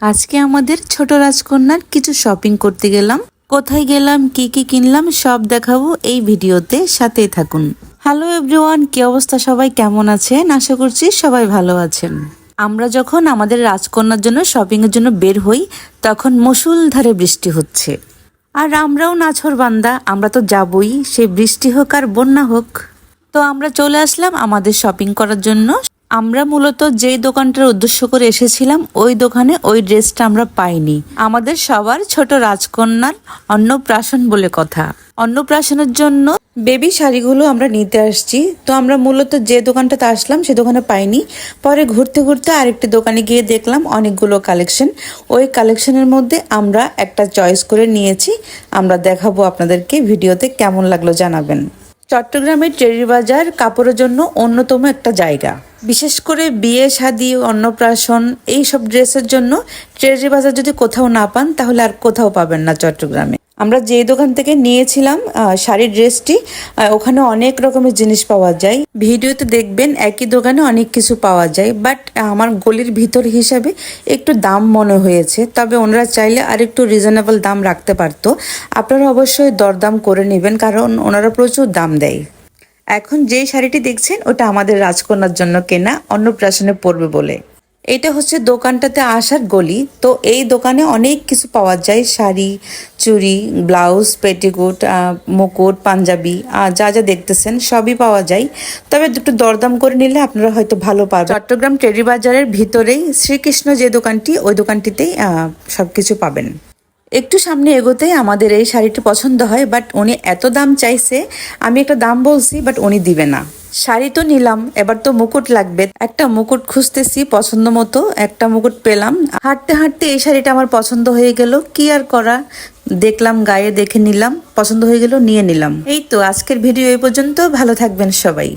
আজকে আমাদের ছোট রাজকন্যার কিছু শপিং করতে গেলাম। কোথায় গেলাম, কি কি কিনলাম, সব দেখাবো এই ভিডিওতে। সাথেই থাকুন। হ্যালো এভরিওয়ান কি অবস্থা সবাই? কেমন আছেন? আশা করছি সবাই ভালো আছেন। আমরা যখন আমাদের রাজকন্যার জন্য শপিং এর জন্য বের হই, তখন মুসুলধারে বৃষ্টি হচ্ছে। আর আমরাও নাছর বান্দা, আমরা তো যাবই, সে বৃষ্টি হোক আর বন্যা হোক। তো আমরা চলে আসলাম আমাদের শপিং করার জন্য। আমরা মূলত যেই দোকানটার উদ্দেশ্য করে এসেছিলাম, ওই দোকানে ওই ড্রেসটা আমরা পাইনি। আমাদের সবার ছোট রাজকন্যার অন্নপ্রাশন বলে কথা। অন্নপ্রাশনের জন্য বেবি শাড়িগুলো আমরা নিতে আসছি। তো আমরা মূলত যে দোকানটাতে আসলাম, সে দোকানে পাইনি। পরে ঘুরতে ঘুরতে আরেকটি দোকানে গিয়ে দেখলাম অনেকগুলো কালেকশন। ওই কালেকশনের মধ্যে আমরা একটা চয়েস করে নিয়েছি। আমরা দেখাবো আপনাদেরকে ভিডিওতে কেমন লাগল জানাবেন। চট্টগ্রামের টেরি বাজার কাপড়ের জন্য অন্যতম একটা জায়গা। বিশেষ করে বিয়ে, শাদী, অন্নপ্রাশন, এই সব ড্রেসের জন্য ট্রেজারি বাজার যদি কোথাও না পান, তাহলে আর কোথাও পাবেন না চট্টগ্রামে। আমরা যে দোকান থেকে নিয়েছিলাম শাড়ির ড্রেসটি ওখানে অনেক রকমের জিনিস পাওয়া যায়। ভিডিওতে দেখবেন একই দোকানে অনেক কিছু পাওয়া যায়, বাট আমার গলির ভিতর হিসাবে একটু দাম মনে হয়েছে। তবে ওনারা চাইলে আর একটু রিজনেবল দাম রাখতে পারতো। আপনারা অবশ্যই দরদাম করে নেবেন, কারণ ওনারা প্রচুর দাম দেয়। এখন যে শাড়িটি দেখছেন ওটা আমাদের রাজকন্যার জন্য কেনা অন্নপ্রাশনে পড়বে বলে। এটা হচ্ছে দোকানটাতে আসার গলি। তো এই দোকানে অনেক কিছু পাওয়া যায়। শাড়ি চুড়ি ব্লাউজ পেটিকোট মুকুট পাঞ্জাবি যা যা দেখতেছেন সবই পাওয়া যায়। তবে দুটো দরদাম করে নিলে আপনারা হয়তো ভালো পাবেন। চট্টগ্রাম টেরি বাজারের ভিতরেই শ্রীকৃষ্ণ যে দোকানটি ওই দোকানটিতেই আহ, সবকিছু পাবেন। একটু সামনে এগোতেই আমাদের এই শাড়িটি পছন্দ হয় বাট উনি এত দাম চাইছে, আমি একটা দাম বলছি বাট উনি দিবে না। শাড়ি তো নিলাম, এবার তো মুকুট লাগবে। একটা মুকুট খুঁজতেছি পছন্দ মতো, একটা মুকুট পেলাম। হাঁটতে হাঁটতে এই শাড়িটা আমার পছন্দ হয়ে গেল, কি আর করা? দেখলাম, গায়ে দেখে নিলাম, পছন্দ হয়ে গেল, নিয়ে নিলাম। এই তো আজকের ভিডিও এই পর্যন্ত, ভালো থাকবেন সবাই।